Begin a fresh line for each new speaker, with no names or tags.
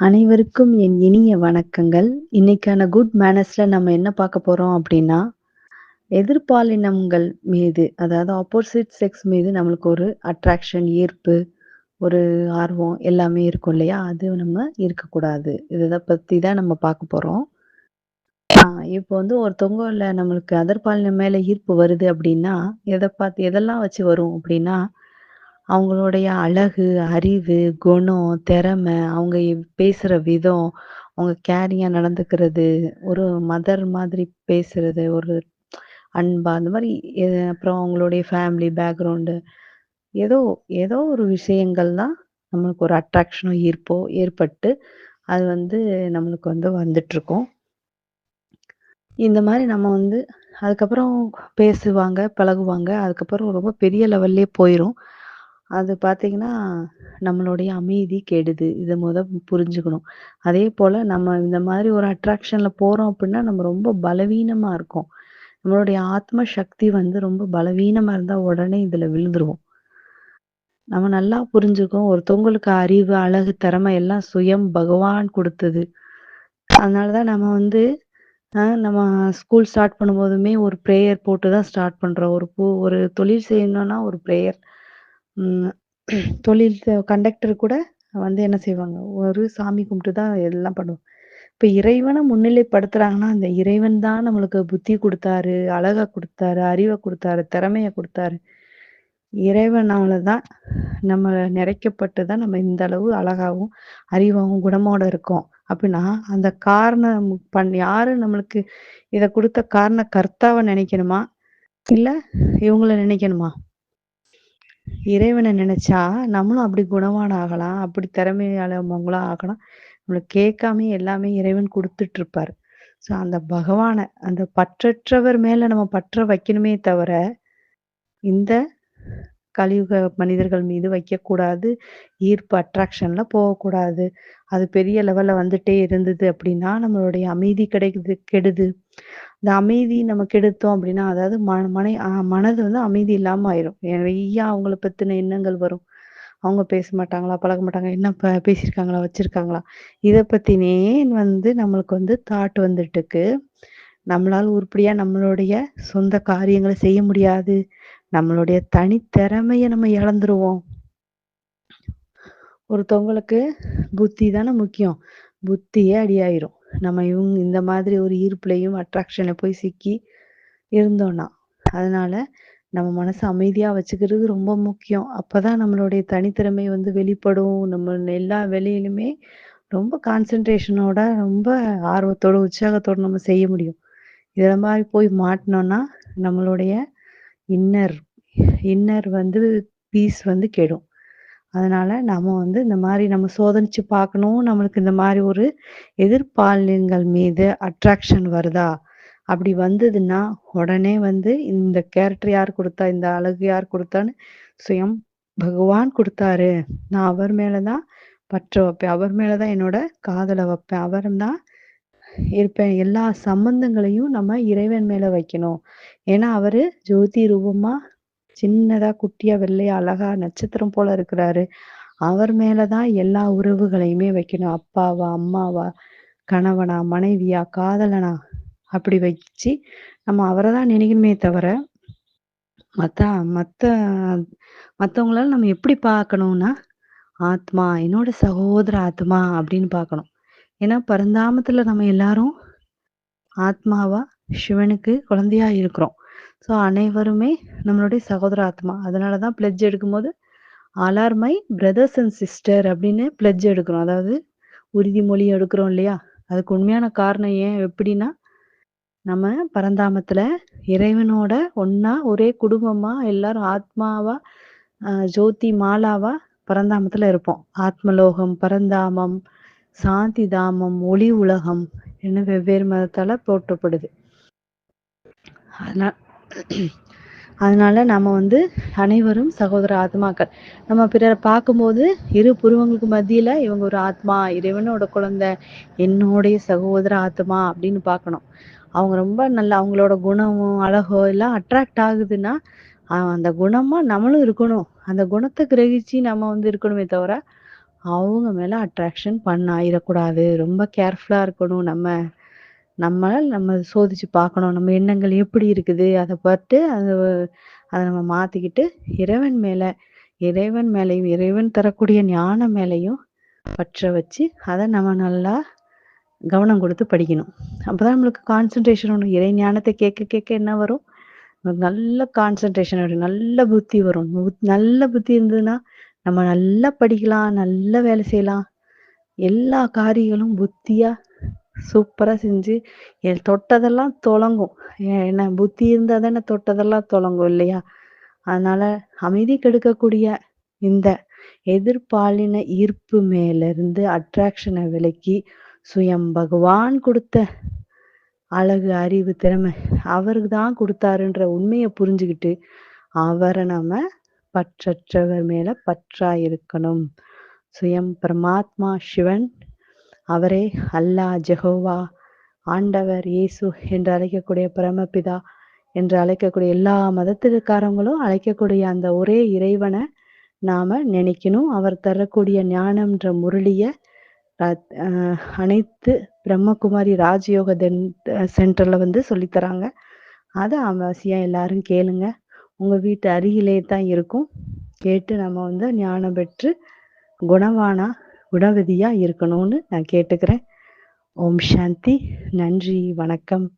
அனைவருக்கும் என் இனிய வணக்கங்கள். இன்னைக்கான குட் மேனர்ஸ்ல நம்ம என்ன பார்க்க போறோம் அப்படின்னா எதிர்பாலினங்கள் மீது, அதாவது ஆப்போசிட் செக்ஸ் மீது நம்மளுக்கு ஒரு அட்ராக்ஷன், ஈர்ப்பு, ஒரு ஆர்வம் எல்லாமே இருக்கும் இல்லையா? அது நம்ம இருக்கக்கூடாது. இதை பத்தி தான் நம்ம பார்க்க போறோம். இப்போ வந்து ஒருத்தவங்கல நம்மளுக்கு அதர்பாலினம் மேல ஈர்ப்பு வருது அப்படின்னா எதை பார்த்து எதெல்லாம் வச்சு வரும் அப்படின்னா அவங்களுடைய அழகு, அறிவு, குணம், திறமை, அவங்க பேசுற விதம், அவங்க கேரிங்கா நடந்துக்கிறது, ஒரு மதர் மாதிரி பேசுறது, ஒரு அன்பா அந்த மாரி எ அப்புறம் அவங்களுடைய ஃபேமிலி பேக்ரவுண்டு ஏதோ ஏதோ ஒரு விஷயங்கள் தான் நம்மளுக்கு ஒரு அட்ராக்ஷனோ, ஈர்ப்போ ஏற்பட்டு, அது வந்து நம்மளுக்கு வந்து வந்துட்டுருக்கும். இந்த மாரி நம்ம வந்து அதுக்கப்புறம் பேசுவாங்க, பழகுவாங்க. அதுக்கப்புறம் ரொம்ப பெரிய லெவல்லயே போயிரும். அது பார்த்தீங்கன்னா, நம்மளுடைய அமைதி கெடுது. இத மொத புரிஞ்சுக்கணும். அதே போல நம்ம இந்த மாதிரி ஒரு அட்ராக்ஷன்ல போறோம் அப்படின்னா நம்ம ரொம்ப பலவீனமா இருக்கோம். நம்மளுடைய ஆத்ம சக்தி வந்து ரொம்ப பலவீனமா இருந்தா உடனே இதுல விழுந்துருவோம். நம்ம நல்லா புரிஞ்சுக்கோம். ஒருத்தவங்களுக்கு அறிவு, அழகு, திறமை எல்லாம் சுயம் பகவான் குடுத்தது. அதனால தான் நம்ம வந்து அ நம்ம ஸ்கூல் ஸ்டார்ட் பண்ணும்போதுமே ஒரு பிரேயர் போட்டு தான் ஸ்டார்ட் பண்றோம். ஒரு பூ ஒரு தொழில் செய்யணும்னா ஒரு பிரேயர். தொழில் கண்டக்டர் கூட வந்து என்ன செய்வாங்க, ஒரு சாமி கும்பிட்டு தான் எல்லாம் பண்ணுவோம். இப்ப இறைவனை முன்னிலைப்படுத்துறாங்கன்னா, அந்த இறைவன் தான் நம்மளுக்கு புத்தி கொடுத்தாரு அழக கொடுத்தாரு அறிவை கொடுத்தாரு திறமைய கொடுத்தாரு இறைவனால தான் நம்ம நிறைக்கப்பட்டு தான் நம்ம இந்த அளவு அழகாவும், அறிவாகவும் குணமோட இருக்கோம். அப்படின்னா அந்த காரணம் பண் யாரு நம்மளுக்கு இத கொடுத்த காரண கர்த்தாவை நினைக்கணுமா? இல்ல இவங்கள நினைக்கணுமா? இறைவன நினைச்சா, நம்மளும் அப்படி குணவான் ஆகலாம். அப்படி திறமையாளவங்களா ஆகலாம். நம்மளை கேட்காம எல்லாமே இறைவன் குடுத்துட்டுருப்பாரு. ஸோ அந்த பகவானை அந்த பற்றற்றவர் மேல நம்ம பற்ற வைக்கணுமே தவிர, இந்த கலியுக மனிதர்கள் மீது வைக்கக்கூடாது. ஈர்ப்பு அட்ராக்ஷன்ல போகக்கூடாது. அது பெரிய லெவல்ல வந்துட்டே இருந்தது அப்படின்னா நம்மளுடைய அமைதி கிடைக்குது கெடுது. இந்த அமைதி நம்ம கெடுத்தோம் அப்படின்னா அதாவது மன மனை மனது வந்து அமைதி இல்லாம ஆயிரும். நெறைய அவங்கள பத்தின எண்ணங்கள் வரும். அவங்க பேச மாட்டாங்களா? பழக மாட்டாங்க. என்ன ப பேசியிருக்காங்களா? வச்சிருக்காங்களா? இத பத்தினே வந்து நம்மளுக்கு வந்து தாட் வந்துட்டுக்கு நம்மளால உருப்படியா நம்மளுடைய சொந்த காரியங்களை செய்ய முடியாது. நம்மளுடைய தனித்திறமைய நம்ம இழந்துருவோம். ஒருத்தவங்களுக்கு புத்தி தானே முக்கியம். புத்தியே அடியாயிரும். நம்ம இவங்க இந்த மாதிரி ஒரு ஈர்ப்புலையும் அட்ராக்ஷன்ல போய் சிக்கி இருந்தோம்னா. அதனால நம்ம மனசை அமைதியா வச்சுக்கிறது ரொம்ப முக்கியம். அப்பதான் நம்மளுடைய தனித்திறமை வந்து வெளிப்படும். நம்ம எல்லா வேலையிலுமே ரொம்ப கான்சென்ட்ரேஷனோட ரொம்ப ஆர்வத்தோட, உற்சாகத்தோட நம்ம செய்ய முடியும். இதில் மாதிரி போய் மாட்டினோம்னா நம்மளுடைய இன்னர் இன்னர் வந்து பீஸ் வந்து கெடும். அதனால நம்ம வந்து இந்த மாதிரி நம்ம சோதனிச்சு பார்க்கணும். நம்மளுக்கு இந்த மாதிரி ஒரு எதிர்பாலினங்கள் மீது அட்ராக்ஷன் வருதா? அப்படி வந்ததுன்னா, உடனே வந்து இந்த கேரக்டர் யார் கொடுத்தா இந்த அழகு யார் கொடுத்தான்னு சுயம் பகவான் கொடுத்தாரு நான் அவர் மேலதான் பற்ற வைப்பேன். அவர் மேலதான் என்னோட காதலை வைப்பேன். அவரும் தான் இருப்பேன். எல்லா சம்பந்தங்களையும் நம்ம இறைவன் மேல வைக்கணும். ஏன்னா, அவரு ஜோதி ரூபமா சின்னதா, குட்டியா, வெள்ளையா, அழகா நட்சத்திரம் போல இருக்கிறாரு. அவர் மேலதான் எல்லா உறவுகளையுமே வைக்கணும். அப்பாவா, அம்மாவா, கணவனா, மனைவியா, காதலனா அப்படி வச்சு நம்ம அவரை தான் நினைக்கணுமே தவிர, மத்த மத்த மத்தவங்களால நம்ம எப்படி பார்க்கணும்னா, ஆத்மா, என்னோட சகோதர ஆத்மா அப்படின்னு பார்க்கணும். ஏன்னா, பரந்தாமத்துல நம்ம எல்லாரும் ஆத்மாவா சிவனுக்கு குழந்தையா இருக்கிறோம். ஸோ அனைவருமே நம்மளுடைய சகோதர ஆத்மா. அதனால தான் பிளட்ஜ் எடுக்கும்போது, all are my brothers and sister அப்படின்னு பிளட்ஜ் எடுக்கிறோம். அதாவது உறுதிமொழி எடுக்கிறோம் இல்லையா? அதுக்கு உண்மையான காரணம் ஏன் எப்படின்னா நம்ம பரந்தாமத்தில் இறைவனோட ஒன்றா ஒரே குடும்பமா எல்லாரும் ஆத்மாவா, ஜோதி மாலாவா பரந்தாமத்துல இருப்போம். ஆத்மலோகம், பரந்தாமம், சாந்தி தாமம், ஒளி உலகம் என வெவ்வேறு மதத்தால போற்றப்படுது. அதனால் அதனால நம்ம வந்து அனைவரும் சகோதர ஆத்மாக்கள். நம்ம பிறரை பார்க்கும்போது, இரு புருவங்களுக்கு மத்தியில இவங்க ஒரு ஆத்மா, இறைவனோட குழந்தை, என்னுடைய சகோதர ஆத்மா அப்படின்னு பார்க்கணும். அவங்க ரொம்ப நல்லா அவங்களோட குணமோ, அழகோ எல்லாம் அட்ராக்ட் ஆகுதுன்னா, அந்த குணமா நம்மளும் இருக்கணும். அந்த குணத்தை கிரகிச்சு நம்ம வந்து இருக்கணுமே தவிர, அவங்க மேல அட்ராக்ஷன் பண்ண ஆயிடக்கூடாது ரொம்ப கேர்ஃபுல்லா இருக்கணும் நம்ம. நம்ம நம்ம சோதிச்சு பார்க்கணும். நம்ம எண்ணங்கள் எப்படி இருக்குது? அதை பார்த்து அதை அதை நம்ம மாத்திக்கிட்டு, இறைவன் மேல இறைவன் மேலேயும் இறைவன் தரக்கூடிய ஞானம் மேலையும் பற்ற வச்சு, அதை நம்ம நல்லா கவனம் கொடுத்து படிக்கணும். அப்பதான் நம்மளுக்கு கான்சன்ட்ரேஷன் வரும். இறை ஞானத்தை கேட்க கேட்க என்ன வரும்? நல்ல கான்சன்ட்ரேஷன் வரும். நல்ல புத்தி வரும். நல்ல புத்தி இருந்ததுன்னா, நம்ம நல்லா படிக்கலாம், நல்லா வேலை செய்யலாம். எல்லா காரியங்களும் புத்தியா சூப்பரா செஞ்சு, எ தொட்டதெல்லாம் தொலங்கும். என்ன புத்தி இருந்தா தானே தொட்டதெல்லாம் தொலங்கும் இல்லையா? அதனால அமைதி கெடுக்கக்கூடிய இந்த எதிர்பாலின ஈர்ப்பு மேல இருந்து அட்ராக்ஷன விலக்கி, சுயம் பகவான் கொடுத்த அழகு, அறிவு, திறமை அவருக்கு தான் கொடுத்தாருன்ற உண்மையை புரிஞ்சுக்கிட்டு அவரை நம்ம பற்றற்றவர் மேல பற்றா இருக்கணும். சுயம் பரமாத்மா சிவன், அவரே அல்லாஹ், ஜெகோவா, ஆண்டவர், இயேசு என்று அழைக்கக்கூடிய பரமபிதா என்று அழைக்கக்கூடிய எல்லா மதத்திற்காரங்களும் அழைக்கக்கூடிய அந்த ஒரே இறைவனை நாம நினைக்கணும். அவர் தரக்கூடிய ஞானம்ன்ற முரளிய அனைத்து பிரம்மகுமாரி ராஜயோக தென் சென்டர்ல வந்து சொல்லித்தராங்க தராங்க. அவசியம் எல்லாரும் கேளுங்க. உங்க வீட்டு அருகிலே தான் இருக்கும். கேட்டு நம்ம வந்து ஞானம் பெற்று குணவானா, குணவதியா இருக்கணும்னு நான் கேட்டுக்கிறேன். ஓம் சாந்தி. நன்றி. வணக்கம்.